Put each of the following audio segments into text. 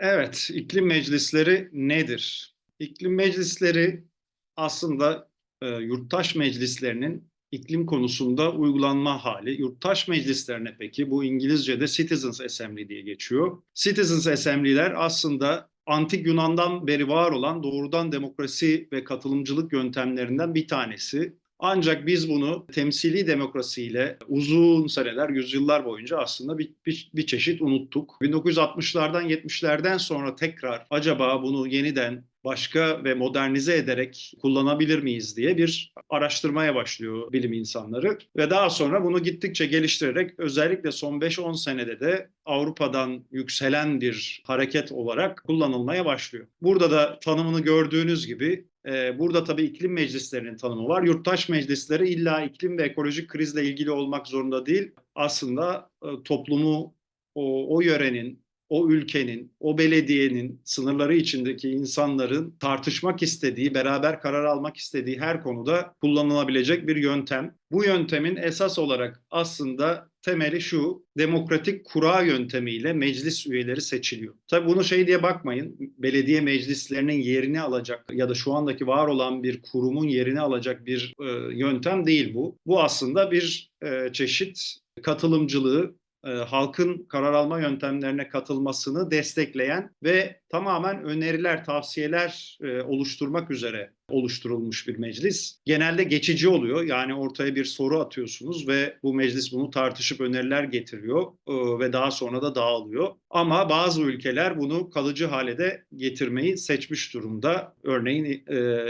Evet, iklim meclisleri nedir? İklim meclisleri aslında e, yurttaş meclislerinin iklim konusunda uygulanma hali. Yurttaş meclislerine peki bu İngilizce'de Citizens Assembly diye geçiyor. Citizens Assembly'ler aslında antik Yunan'dan beri var olan doğrudan demokrasi ve katılımcılık yöntemlerinden bir tanesi. Ancak biz bunu temsili demokrasiyle uzun seneler, yüzyıllar boyunca aslında bir, bir, bir çeşit unuttuk. 1960'lardan 70'lerden sonra tekrar acaba bunu yeniden başka ve modernize ederek kullanabilir miyiz diye bir araştırmaya başlıyor bilim insanları. Ve daha sonra bunu gittikçe geliştirerek özellikle son 5-10 senede de Avrupa'dan yükselen bir hareket olarak kullanılmaya başlıyor. Burada da tanımını gördüğünüz gibi e, Burada tabii iklim meclislerinin tanımı var. Yurttaş meclisleri illa iklim ve ekolojik krizle ilgili olmak zorunda değil. Aslında e, toplumu o, o yörenin, o ülkenin, o belediyenin sınırları içindeki insanların tartışmak istediği, beraber karar almak istediği her konuda kullanılabilecek bir yöntem. Bu yöntemin esas olarak aslında temeli şu, demokratik kura yöntemiyle meclis üyeleri seçiliyor. Tabii bunu şey diye bakmayın, belediye meclislerinin yerini alacak ya da şu andaki var olan bir kurumun yerini alacak bir e, yöntem değil bu. Bu aslında bir e, çeşit katılımcılığı e, halkın karar alma yöntemlerine katılmasını destekleyen ve tamamen öneriler, tavsiyeler e, oluşturmak üzere oluşturulmuş bir meclis. Genelde geçici oluyor. Yani ortaya bir soru atıyorsunuz ve bu meclis bunu tartışıp öneriler getiriyor e, ve daha sonra da dağılıyor. Ama bazı ülkeler bunu kalıcı hale de getirmeyi seçmiş durumda. Örneğin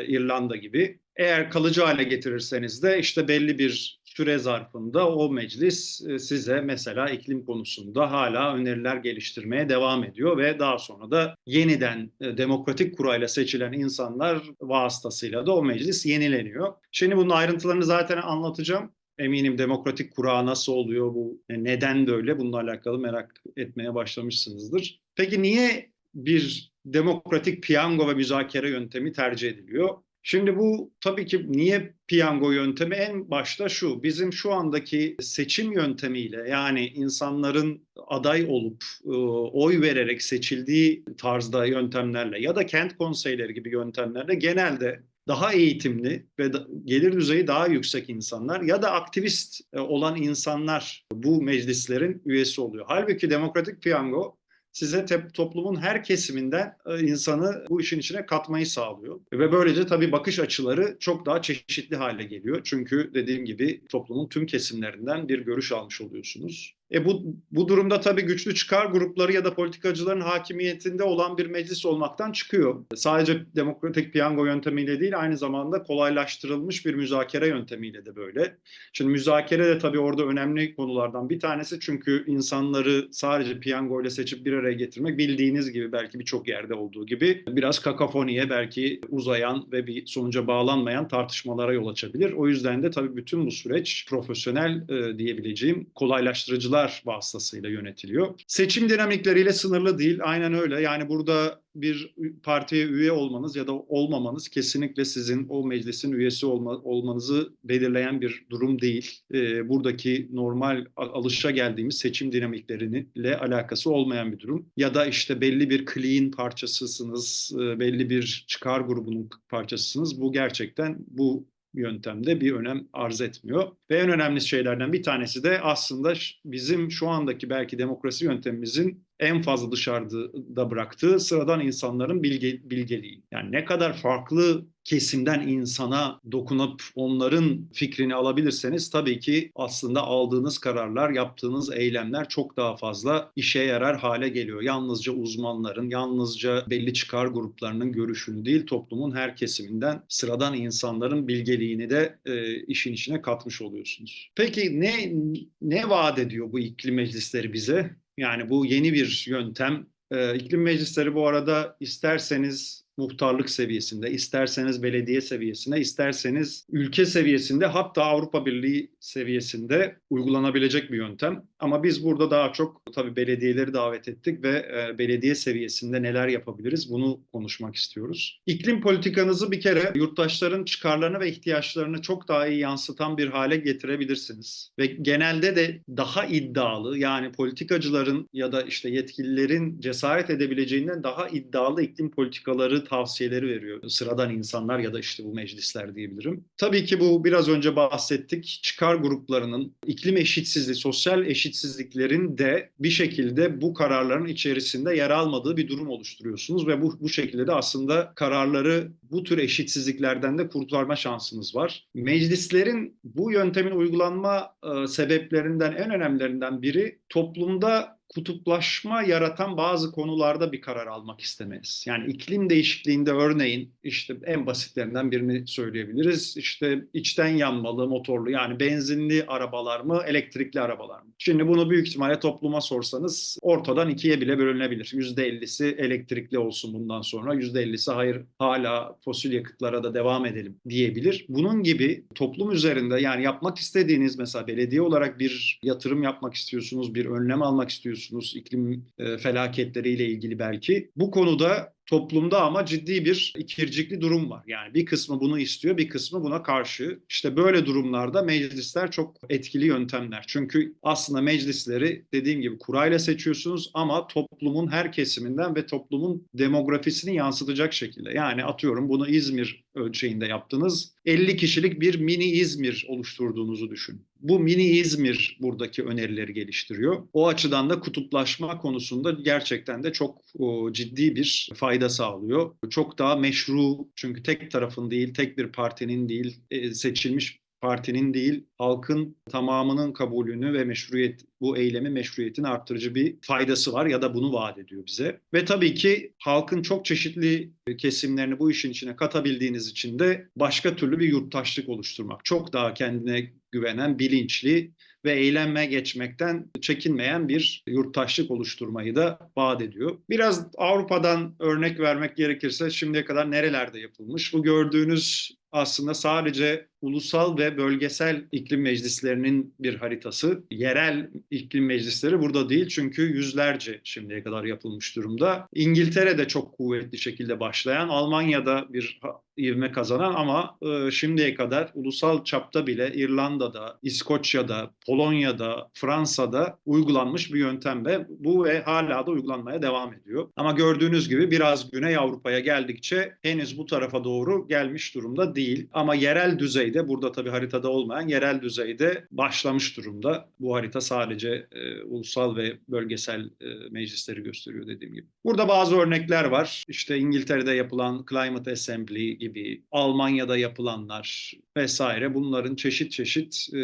İrlanda gibi. Eğer kalıcı hale getirirseniz de işte belli bir süre zarfında o meclis e, size mesela iklim konusunda hala öneriler geliştirmeye devam ediyor ve daha sonra da yeniden e, demokratik kurayla seçilen insanlar vasıtasıyla da o meclis yenileniyor. Şimdi bunun ayrıntılarını zaten anlatacağım. Eminim demokratik kura nasıl oluyor bu e, neden böyle bununla alakalı merak etmeye başlamışsınızdır. Peki niye bir demokratik piyango ve müzakere yöntemi tercih ediliyor? Şimdi bu tabii ki niye piyango yöntemi? En başta şu, bizim şu andaki seçim yöntemiyle yani insanların aday olup e, oy vererek seçildiği tarzda yöntemlerle ya da kent konseyleri gibi yöntemlerle genelde daha eğitimli ve gelir düzeyi daha yüksek insanlar ya da aktivist e, olan insanlar bu meclislerin üyesi oluyor. Halbuki demokratik piyango size toplumun her kesiminden e, insanı bu işin içine katmayı sağlıyor. Ve böylece tabii bakış açıları çok daha çeşitli hale geliyor. Çünkü dediğim gibi toplumun tüm kesimlerinden bir görüş almış oluyorsunuz. E bu, bu durumda tabii güçlü çıkar grupları ya da politikacıların hakimiyetinde olan bir meclis olmaktan çıkıyor. Sadece demokratik piyango yöntemiyle değil aynı zamanda kolaylaştırılmış bir müzakere yöntemiyle de böyle. Şimdi müzakere de tabii orada önemli konulardan bir tanesi çünkü insanları sadece piyango ile seçip bir araya getirmek bildiğiniz gibi belki birçok yerde olduğu gibi biraz kakafoniye belki uzayan ve bir sonuca bağlanmayan tartışmalara yol açabilir. O yüzden de tabii bütün bu süreç profesyonel e, diyebileceğim kolaylaştırıcılar yardımcılar vasıtasıyla yönetiliyor. Seçim dinamikleriyle sınırlı değil. Aynen öyle. Yani burada bir partiye üye olmanız ya da olmamanız kesinlikle sizin o meclisin üyesi olma, olmanızı belirleyen bir durum değil. E, buradaki normal alışa geldiğimiz seçim dinamikleriyle alakası olmayan bir durum. Ya da işte belli bir clean parçasısınız, e, belli bir çıkar grubunun parçasısınız. Bu gerçekten bu yöntemde bir önem arz etmiyor. Ve en önemli şeylerden bir tanesi de aslında bizim şu andaki belki demokrasi yöntemimizin en fazla dışarıda bıraktığı sıradan insanların bilge, bilgeliği. Yani ne kadar farklı kesimden insana dokunup onların fikrini alabilirseniz tabii ki aslında aldığınız kararlar, yaptığınız eylemler çok daha fazla işe yarar hale geliyor. Yalnızca uzmanların, yalnızca belli çıkar gruplarının görüşünü değil, toplumun her kesiminden sıradan insanların bilgeliğini de e, işin içine katmış oluyorsunuz. Peki ne ne vaat ediyor bu iklim meclisleri bize? Yani bu yeni bir yöntem. Ee, iklim meclisleri bu arada isterseniz muhtarlık seviyesinde, isterseniz belediye seviyesinde, isterseniz ülke seviyesinde hatta Avrupa Birliği seviyesinde uygulanabilecek bir yöntem. Ama biz burada daha çok tabii belediyeleri davet ettik ve e, belediye seviyesinde neler yapabiliriz bunu konuşmak istiyoruz. İklim politikanızı bir kere yurttaşların çıkarlarını ve ihtiyaçlarını çok daha iyi yansıtan bir hale getirebilirsiniz. Ve genelde de daha iddialı yani politikacıların ya da işte yetkililerin cesaret edebileceğinden daha iddialı iklim politikaları tavsiyeleri veriyor sıradan insanlar ya da işte bu meclisler diyebilirim. Tabii ki bu biraz önce bahsettik çıkar gruplarının iklim eşitsizliği, sosyal eşitsizliklerin de bir şekilde bu kararların içerisinde yer almadığı bir durum oluşturuyorsunuz ve bu bu şekilde de aslında kararları bu tür eşitsizliklerden de kurtarma şansınız var. Meclislerin bu yöntemin uygulanma e, sebeplerinden en önemlilerinden biri toplumda kutuplaşma yaratan bazı konularda bir karar almak istemeniz. Yani iklim değişikliğinde örneğin işte en basitlerinden birini söyleyebiliriz. İşte içten yanmalı, motorlu yani benzinli arabalar mı, elektrikli arabalar mı? Şimdi bunu büyük ihtimalle topluma sorsanız ortadan ikiye bile bölünebilir. %50'si elektrikli olsun bundan sonra, %50'si hayır hala fosil yakıtlara da devam edelim diyebilir. Bunun gibi toplum üzerinde yani yapmak istediğiniz mesela belediye olarak bir yatırım yapmak istiyorsunuz, bir önlem almak istiyorsunuz iklim e, felaketleriyle ilgili belki. Bu konuda toplumda ama ciddi bir ikircikli durum var. Yani bir kısmı bunu istiyor, bir kısmı buna karşı. İşte böyle durumlarda meclisler çok etkili yöntemler. Çünkü aslında meclisleri dediğim gibi kurayla seçiyorsunuz ama toplumun her kesiminden ve toplumun demografisini yansıtacak şekilde. Yani atıyorum bunu İzmir ölçeğinde yaptınız. 50 kişilik bir mini İzmir oluşturduğunuzu düşün. Bu mini İzmir buradaki önerileri geliştiriyor. O açıdan da kutuplaşma konusunda gerçekten de çok o, ciddi bir fayda sağlıyor. Çok daha meşru çünkü tek tarafın değil, tek bir partinin değil, e, seçilmiş partinin değil halkın tamamının kabulünü ve meşruiyet bu eylemi meşruiyetin arttırıcı bir faydası var ya da bunu vaat ediyor bize. Ve tabii ki halkın çok çeşitli kesimlerini bu işin içine katabildiğiniz için de başka türlü bir yurttaşlık oluşturmak. Çok daha kendine güvenen, bilinçli ve eğlenme geçmekten çekinmeyen bir yurttaşlık oluşturmayı da vaat ediyor. Biraz Avrupa'dan örnek vermek gerekirse şimdiye kadar nerelerde yapılmış? Bu gördüğünüz aslında sadece ulusal ve bölgesel iklim meclislerinin bir haritası. Yerel iklim meclisleri burada değil çünkü yüzlerce şimdiye kadar yapılmış durumda. İngiltere'de çok kuvvetli şekilde başlayan, Almanya'da bir ivme kazanan ama e, şimdiye kadar ulusal çapta bile İrlanda'da, İskoçya'da, Polonya'da, Fransa'da uygulanmış bir yöntem ve bu ve hala da uygulanmaya devam ediyor. Ama gördüğünüz gibi biraz Güney Avrupa'ya geldikçe henüz bu tarafa doğru gelmiş durumda değil. Ama yerel düzeyde burada tabii haritada olmayan yerel düzeyde başlamış durumda. Bu harita sadece e, ulusal ve bölgesel e, meclisleri gösteriyor dediğim gibi. Burada bazı örnekler var. İşte İngiltere'de yapılan Climate Assembly gibi, Almanya'da yapılanlar vesaire bunların çeşit çeşit e,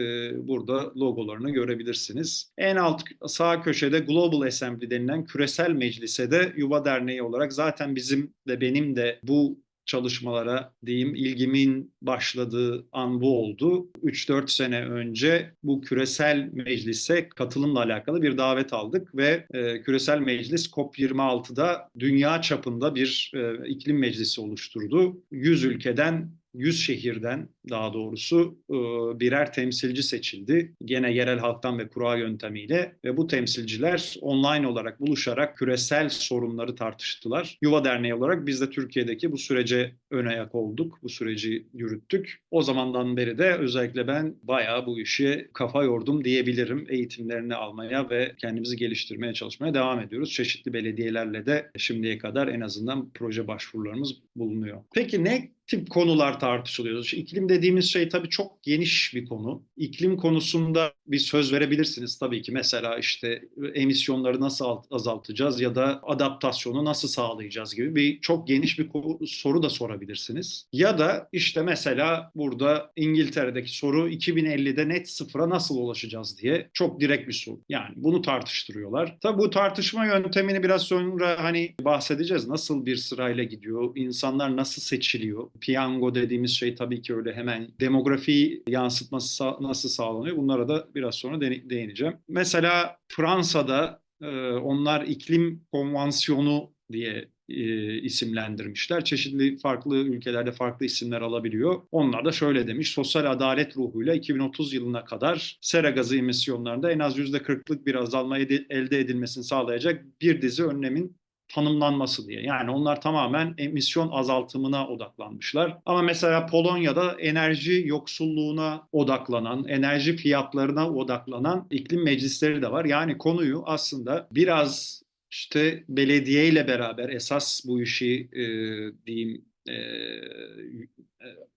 burada logolarını görebilirsiniz. En alt sağ köşede Global Assembly denilen küresel meclise de Yuva Derneği olarak zaten bizim de benim de bu çalışmalara diyeyim ilgimin başladığı an bu oldu. 3-4 sene önce bu küresel meclise katılımla alakalı bir davet aldık ve e, küresel meclis COP26'da dünya çapında bir e, iklim meclisi oluşturdu. 100 ülkeden 100 şehirden daha doğrusu e, birer temsilci seçildi. Gene yerel halktan ve kura yöntemiyle ve bu temsilciler online olarak buluşarak küresel sorunları tartıştılar. Yuva Derneği olarak biz de Türkiye'deki bu sürece ön ayak olduk. Bu süreci yürüttük. O zamandan beri de özellikle ben bayağı bu işe kafa yordum diyebilirim. Eğitimlerini almaya ve kendimizi geliştirmeye çalışmaya devam ediyoruz. Çeşitli belediyelerle de şimdiye kadar en azından proje başvurularımız bulunuyor. Peki ne tip konular tartışılıyor. İşte iklim dediğimiz şey tabii çok geniş bir konu. İklim konusunda bir söz verebilirsiniz tabii ki. Mesela işte emisyonları nasıl azaltacağız ya da adaptasyonu nasıl sağlayacağız gibi bir çok geniş bir soru da sorabilirsiniz. Ya da işte mesela burada İngiltere'deki soru 2050'de net sıfıra nasıl ulaşacağız diye çok direkt bir soru. Yani bunu tartıştırıyorlar. Tabii bu tartışma yöntemini biraz sonra hani bahsedeceğiz. Nasıl bir sırayla gidiyor? İnsanlar nasıl seçiliyor? piyango dediğimiz şey tabii ki öyle hemen demografi yansıtması nasıl sağlanıyor bunlara da biraz sonra değineceğim. Mesela Fransa'da onlar iklim konvansiyonu diye e, isimlendirmişler. Çeşitli farklı ülkelerde farklı isimler alabiliyor. Onlar da şöyle demiş, sosyal adalet ruhuyla 2030 yılına kadar sera gazı emisyonlarında en az %40'lık bir azalma ede- elde edilmesini sağlayacak bir dizi önlemin tanımlanması diye. Yani onlar tamamen emisyon azaltımına odaklanmışlar. Ama mesela Polonya'da enerji yoksulluğuna odaklanan, enerji fiyatlarına odaklanan iklim meclisleri de var. Yani konuyu aslında biraz işte belediye ile beraber esas bu işi e, diyeyim e,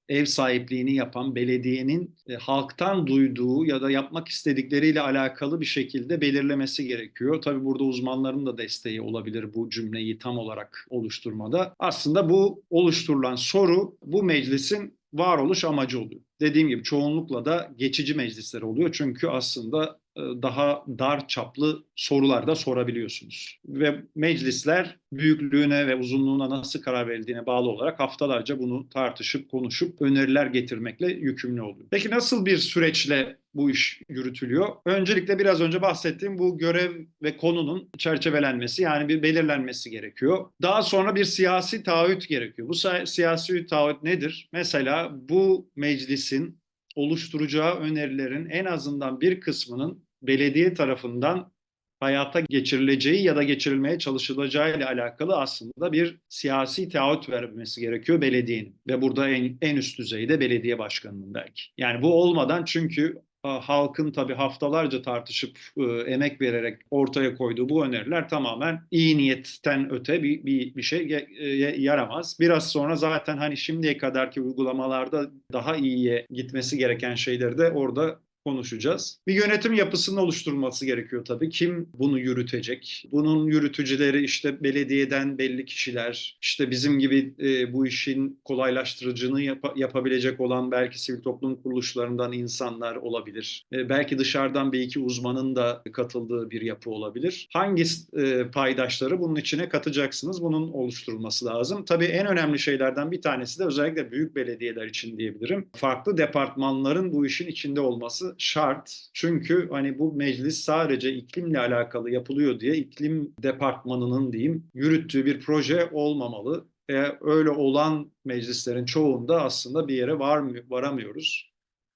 ev sahipliğini yapan belediyenin e, halktan duyduğu ya da yapmak istedikleriyle alakalı bir şekilde belirlemesi gerekiyor. Tabii burada uzmanların da desteği olabilir bu cümleyi tam olarak oluşturmada. Aslında bu oluşturulan soru bu meclisin varoluş amacı oluyor. Dediğim gibi çoğunlukla da geçici meclisler oluyor. Çünkü aslında daha dar çaplı sorular da sorabiliyorsunuz. Ve meclisler büyüklüğüne ve uzunluğuna nasıl karar verildiğine bağlı olarak haftalarca bunu tartışıp konuşup öneriler getirmekle yükümlü oluyor. Peki nasıl bir süreçle bu iş yürütülüyor? Öncelikle biraz önce bahsettiğim bu görev ve konunun çerçevelenmesi yani bir belirlenmesi gerekiyor. Daha sonra bir siyasi taahhüt gerekiyor. Bu siyasi taahhüt nedir? Mesela bu meclisin oluşturacağı önerilerin en azından bir kısmının belediye tarafından hayata geçirileceği ya da geçirilmeye çalışılacağı ile alakalı aslında bir siyasi taahhüt vermesi gerekiyor belediyenin. Ve burada en, en üst düzeyde belediye başkanının belki. Yani bu olmadan çünkü halkın tabii haftalarca tartışıp e, emek vererek ortaya koyduğu bu öneriler tamamen iyi niyetten öte bir, bir, bir şey e, yaramaz. Biraz sonra zaten hani şimdiye kadarki uygulamalarda daha iyiye gitmesi gereken şeyleri de orada konuşacağız. Bir yönetim yapısının oluşturulması gerekiyor tabii. Kim bunu yürütecek? Bunun yürütücüleri işte belediyeden belli kişiler, işte bizim gibi e, bu işin kolaylaştırıcını yap- yapabilecek olan belki sivil toplum kuruluşlarından insanlar olabilir. E, belki dışarıdan bir iki uzmanın da katıldığı bir yapı olabilir. Hangi e, paydaşları bunun içine katacaksınız? Bunun oluşturulması lazım. Tabii en önemli şeylerden bir tanesi de özellikle büyük belediyeler için diyebilirim. Farklı departmanların bu işin içinde olması şart. Çünkü hani bu meclis sadece iklimle alakalı yapılıyor diye iklim departmanının diyeyim yürüttüğü bir proje olmamalı. E, öyle olan meclislerin çoğunda aslında bir yere varmıyor, varamıyoruz.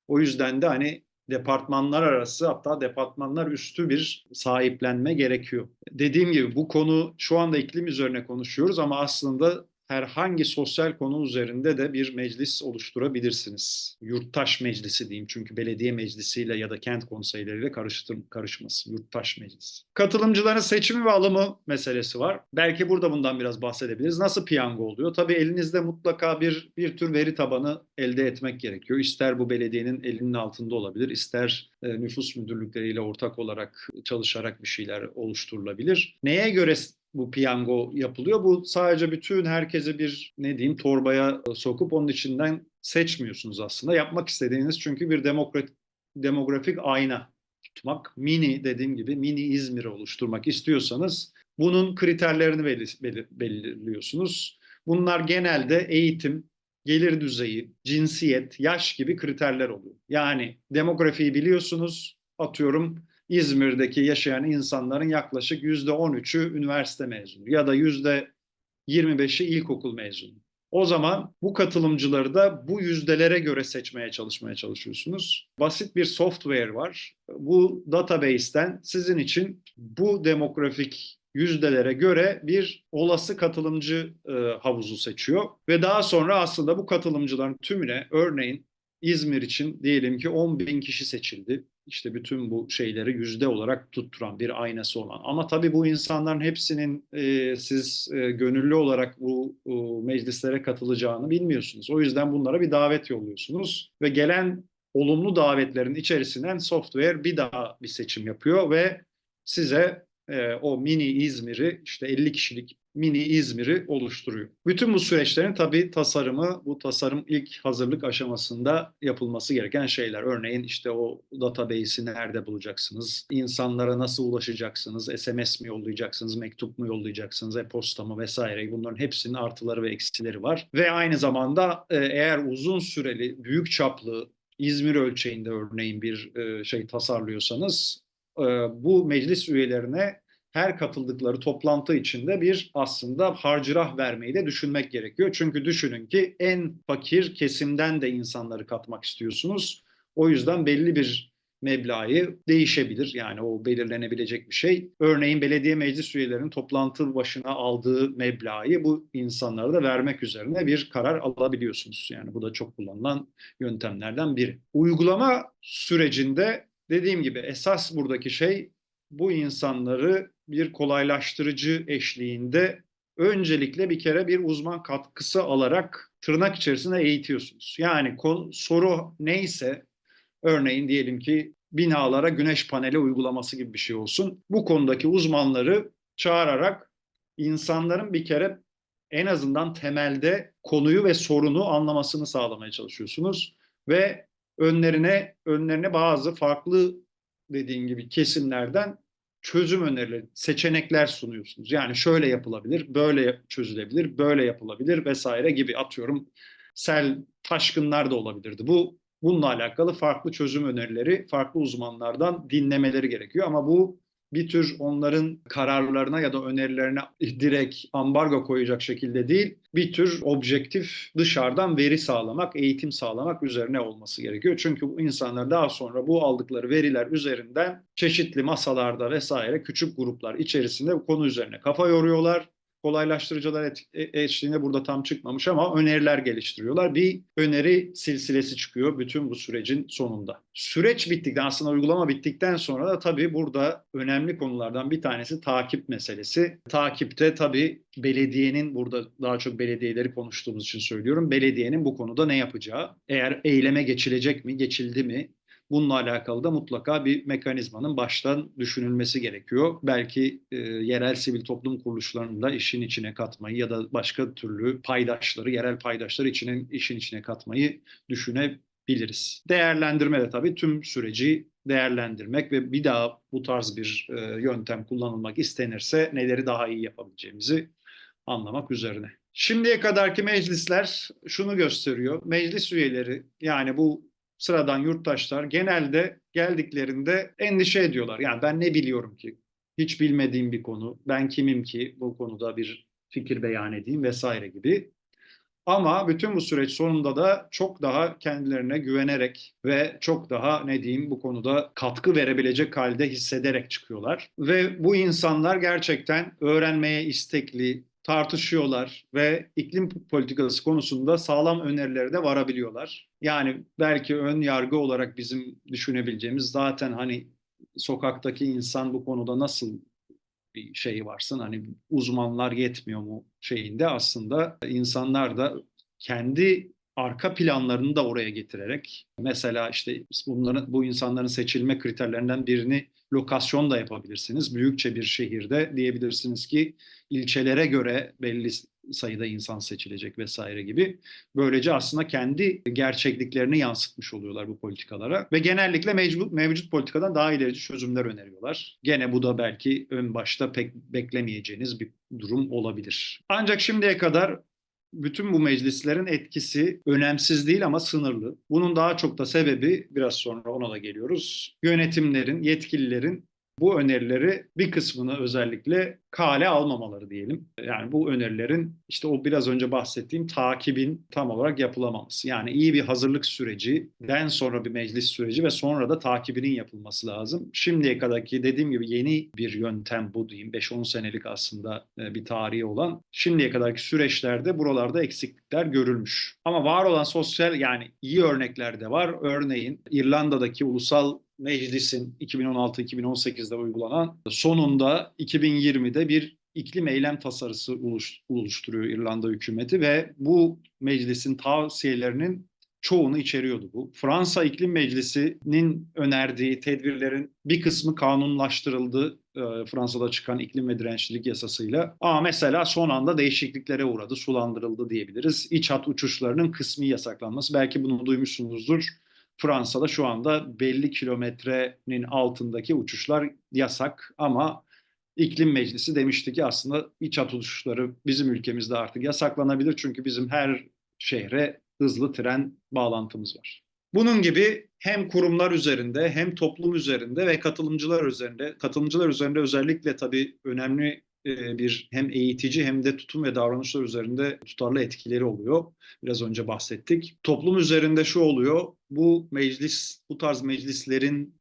O yüzden de hani departmanlar arası hatta departmanlar üstü bir sahiplenme gerekiyor. Dediğim gibi bu konu şu anda iklim üzerine konuşuyoruz ama aslında herhangi sosyal konu üzerinde de bir meclis oluşturabilirsiniz. Yurttaş meclisi diyeyim çünkü belediye meclisiyle ya da kent konseyleriyle karıştır, karışmasın. Yurttaş meclisi. Katılımcıların seçimi ve alımı meselesi var. Belki burada bundan biraz bahsedebiliriz. Nasıl piyango oluyor? Tabii elinizde mutlaka bir bir tür veri tabanı elde etmek gerekiyor. İster bu belediyenin elinin altında olabilir, ister e, nüfus müdürlükleriyle ortak olarak çalışarak bir şeyler oluşturulabilir. Neye göre bu piyango yapılıyor. Bu sadece bütün herkese bir ne diyeyim torbaya sokup onun içinden seçmiyorsunuz aslında. Yapmak istediğiniz çünkü bir demokrat, demografik ayna tutmak. Mini dediğim gibi mini İzmir'i oluşturmak istiyorsanız bunun kriterlerini belir, belir, belirliyorsunuz. Bunlar genelde eğitim, gelir düzeyi, cinsiyet, yaş gibi kriterler oluyor. Yani demografiyi biliyorsunuz, atıyorum İzmir'deki yaşayan insanların yaklaşık yüzde 13'ü üniversite mezunu ya da yüzde 25'i ilkokul mezunu. O zaman bu katılımcıları da bu yüzdelere göre seçmeye çalışmaya çalışıyorsunuz. Basit bir software var. Bu database'ten sizin için bu demografik yüzdelere göre bir olası katılımcı e, havuzu seçiyor ve daha sonra aslında bu katılımcıların tümüne örneğin İzmir için diyelim ki 10 bin kişi seçildi işte bütün bu şeyleri yüzde olarak tutturan bir aynası olan. Ama tabii bu insanların hepsinin e, siz e, gönüllü olarak bu e, meclislere katılacağını bilmiyorsunuz. O yüzden bunlara bir davet yolluyorsunuz ve gelen olumlu davetlerin içerisinden software bir daha bir seçim yapıyor ve size e, o mini İzmir'i işte 50 kişilik mini İzmir'i oluşturuyor. Bütün bu süreçlerin tabii tasarımı, bu tasarım ilk hazırlık aşamasında yapılması gereken şeyler. Örneğin işte o database'i nerede bulacaksınız? İnsanlara nasıl ulaşacaksınız? SMS mi yollayacaksınız? Mektup mu yollayacaksınız? E-posta mı vesaire? Bunların hepsinin artıları ve eksileri var. Ve aynı zamanda e, eğer uzun süreli, büyük çaplı İzmir ölçeğinde örneğin bir e, şey tasarlıyorsanız e, bu meclis üyelerine her katıldıkları toplantı içinde bir aslında harcırah vermeyi de düşünmek gerekiyor. Çünkü düşünün ki en fakir kesimden de insanları katmak istiyorsunuz. O yüzden belli bir meblağı değişebilir. Yani o belirlenebilecek bir şey. Örneğin belediye meclis üyelerinin toplantı başına aldığı meblağı bu insanlara da vermek üzerine bir karar alabiliyorsunuz. Yani bu da çok kullanılan yöntemlerden biri. Uygulama sürecinde dediğim gibi esas buradaki şey bu insanları bir kolaylaştırıcı eşliğinde öncelikle bir kere bir uzman katkısı alarak tırnak içerisinde eğitiyorsunuz. Yani soru neyse örneğin diyelim ki binalara güneş paneli uygulaması gibi bir şey olsun. Bu konudaki uzmanları çağırarak insanların bir kere en azından temelde konuyu ve sorunu anlamasını sağlamaya çalışıyorsunuz ve önlerine önlerine bazı farklı dediğin gibi kesimlerden çözüm önerileri, seçenekler sunuyorsunuz. Yani şöyle yapılabilir, böyle çözülebilir, böyle yapılabilir vesaire gibi atıyorum. Sel taşkınlar da olabilirdi. Bu bununla alakalı farklı çözüm önerileri farklı uzmanlardan dinlemeleri gerekiyor ama bu bir tür onların kararlarına ya da önerilerine direkt ambargo koyacak şekilde değil, bir tür objektif dışarıdan veri sağlamak, eğitim sağlamak üzerine olması gerekiyor. Çünkü bu insanlar daha sonra bu aldıkları veriler üzerinden çeşitli masalarda vesaire küçük gruplar içerisinde bu konu üzerine kafa yoruyorlar kolaylaştırıcılar e, eşliğinde burada tam çıkmamış ama öneriler geliştiriyorlar. Bir öneri silsilesi çıkıyor bütün bu sürecin sonunda. Süreç bittikten aslında uygulama bittikten sonra da tabii burada önemli konulardan bir tanesi takip meselesi. Takipte tabii belediyenin burada daha çok belediyeleri konuştuğumuz için söylüyorum. Belediyenin bu konuda ne yapacağı, eğer eyleme geçilecek mi, geçildi mi, Bununla alakalı da mutlaka bir mekanizmanın baştan düşünülmesi gerekiyor. Belki e, yerel sivil toplum kuruluşlarını da işin içine katmayı ya da başka türlü paydaşları, yerel paydaşları içine, işin içine katmayı düşünebiliriz. Değerlendirme de tabii tüm süreci değerlendirmek ve bir daha bu tarz bir e, yöntem kullanılmak istenirse neleri daha iyi yapabileceğimizi anlamak üzerine. Şimdiye kadarki meclisler şunu gösteriyor. Meclis üyeleri yani bu sıradan yurttaşlar genelde geldiklerinde endişe ediyorlar. Yani ben ne biliyorum ki? Hiç bilmediğim bir konu. Ben kimim ki bu konuda bir fikir beyan edeyim vesaire gibi. Ama bütün bu süreç sonunda da çok daha kendilerine güvenerek ve çok daha ne diyeyim bu konuda katkı verebilecek halde hissederek çıkıyorlar. Ve bu insanlar gerçekten öğrenmeye istekli, tartışıyorlar ve iklim politikası konusunda sağlam önerileri de varabiliyorlar. Yani belki ön yargı olarak bizim düşünebileceğimiz zaten hani sokaktaki insan bu konuda nasıl bir şey varsın hani uzmanlar yetmiyor mu şeyinde aslında insanlar da kendi arka planlarını da oraya getirerek mesela işte bunların bu insanların seçilme kriterlerinden birini lokasyon da yapabilirsiniz. Büyükçe bir şehirde diyebilirsiniz ki ilçelere göre belli sayıda insan seçilecek vesaire gibi. Böylece aslında kendi gerçekliklerini yansıtmış oluyorlar bu politikalara ve genellikle mevcut, mevcut politikadan daha ilerici çözümler öneriyorlar. Gene bu da belki ön başta pek beklemeyeceğiniz bir durum olabilir. Ancak şimdiye kadar bütün bu meclislerin etkisi önemsiz değil ama sınırlı. Bunun daha çok da sebebi biraz sonra ona da geliyoruz. Yönetimlerin, yetkililerin bu önerileri bir kısmını özellikle kale almamaları diyelim. Yani bu önerilerin işte o biraz önce bahsettiğim takibin tam olarak yapılamaması. Yani iyi bir hazırlık süreci, den sonra bir meclis süreci ve sonra da takibinin yapılması lazım. Şimdiye kadarki dediğim gibi yeni bir yöntem bu diyeyim. 5-10 senelik aslında e, bir tarihi olan. Şimdiye kadarki süreçlerde buralarda eksiklikler görülmüş. Ama var olan sosyal yani iyi örnekler de var. Örneğin İrlanda'daki ulusal meclisin 2016-2018'de uygulanan sonunda 2020'de bir iklim eylem tasarısı oluşturuyor İrlanda hükümeti ve bu meclisin tavsiyelerinin çoğunu içeriyordu bu. Fransa İklim Meclisi'nin önerdiği tedbirlerin bir kısmı kanunlaştırıldı e, Fransa'da çıkan iklim ve dirençlilik yasasıyla. Ama mesela son anda değişikliklere uğradı, sulandırıldı diyebiliriz. İç hat uçuşlarının kısmi yasaklanması. Belki bunu duymuşsunuzdur. Fransa'da şu anda belli kilometrenin altındaki uçuşlar yasak ama İklim Meclisi demişti ki aslında iç hat uçuşları bizim ülkemizde artık yasaklanabilir çünkü bizim her şehre hızlı tren bağlantımız var. Bunun gibi hem kurumlar üzerinde hem toplum üzerinde ve katılımcılar üzerinde katılımcılar üzerinde özellikle tabii önemli bir hem eğitici hem de tutum ve davranışlar üzerinde tutarlı etkileri oluyor. Biraz önce bahsettik. Toplum üzerinde şu oluyor. Bu meclis, bu tarz meclislerin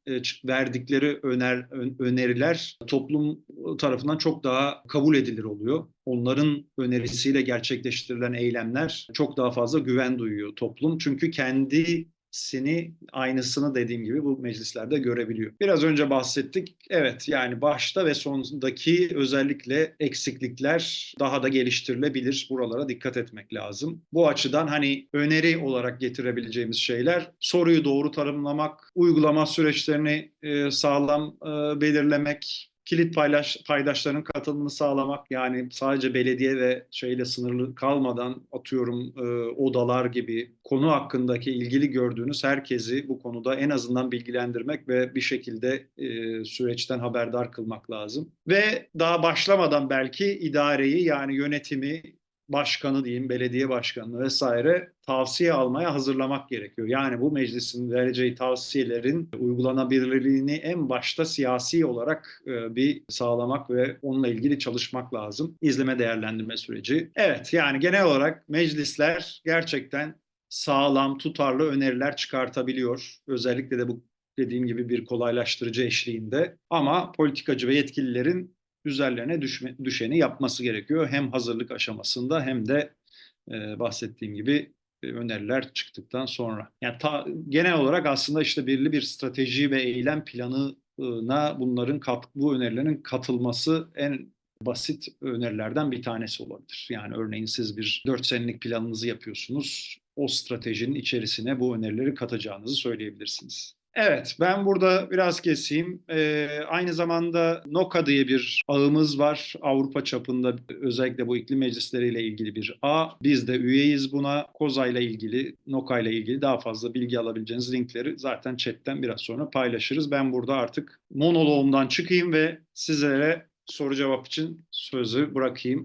verdikleri öner, ön- öneriler toplum tarafından çok daha kabul edilir oluyor. Onların önerisiyle gerçekleştirilen eylemler çok daha fazla güven duyuyor toplum. Çünkü kendi seni aynısını dediğim gibi bu meclislerde görebiliyor. Biraz önce bahsettik. Evet yani başta ve sondaki özellikle eksiklikler daha da geliştirilebilir. Buralara dikkat etmek lazım. Bu açıdan hani öneri olarak getirebileceğimiz şeyler soruyu doğru tanımlamak, uygulama süreçlerini e, sağlam e, belirlemek, kilit paylaş, paydaşların katılımını sağlamak yani sadece belediye ve şeyle sınırlı kalmadan atıyorum e, odalar gibi konu hakkındaki ilgili gördüğünüz herkesi bu konuda en azından bilgilendirmek ve bir şekilde e, süreçten haberdar kılmak lazım. Ve daha başlamadan belki idareyi yani yönetimi başkanı diyeyim, belediye başkanı vesaire tavsiye almaya hazırlamak gerekiyor. Yani bu meclisin vereceği tavsiyelerin uygulanabilirliğini en başta siyasi olarak e, bir sağlamak ve onunla ilgili çalışmak lazım. İzleme değerlendirme süreci. Evet yani genel olarak meclisler gerçekten sağlam, tutarlı öneriler çıkartabiliyor. Özellikle de bu dediğim gibi bir kolaylaştırıcı eşliğinde. Ama politikacı ve yetkililerin üzerlerine düşme, düşeni yapması gerekiyor. Hem hazırlık aşamasında hem de e, bahsettiğim gibi e, öneriler çıktıktan sonra. Yani ta, genel olarak aslında işte belirli bir strateji ve eylem planına bunların kat, bu önerilerin katılması en basit önerilerden bir tanesi olabilir. Yani örneğin siz bir 4 senelik planınızı yapıyorsunuz. O stratejinin içerisine bu önerileri katacağınızı söyleyebilirsiniz. Evet, ben burada biraz keseyim. Ee, aynı zamanda NOKA diye bir ağımız var. Avrupa çapında özellikle bu iklim meclisleriyle ilgili bir ağ. Biz de üyeyiz buna. KOZA ile ilgili, NOKA ile ilgili daha fazla bilgi alabileceğiniz linkleri zaten chatten biraz sonra paylaşırız. Ben burada artık monoloğumdan çıkayım ve sizlere soru cevap için sözü bırakayım.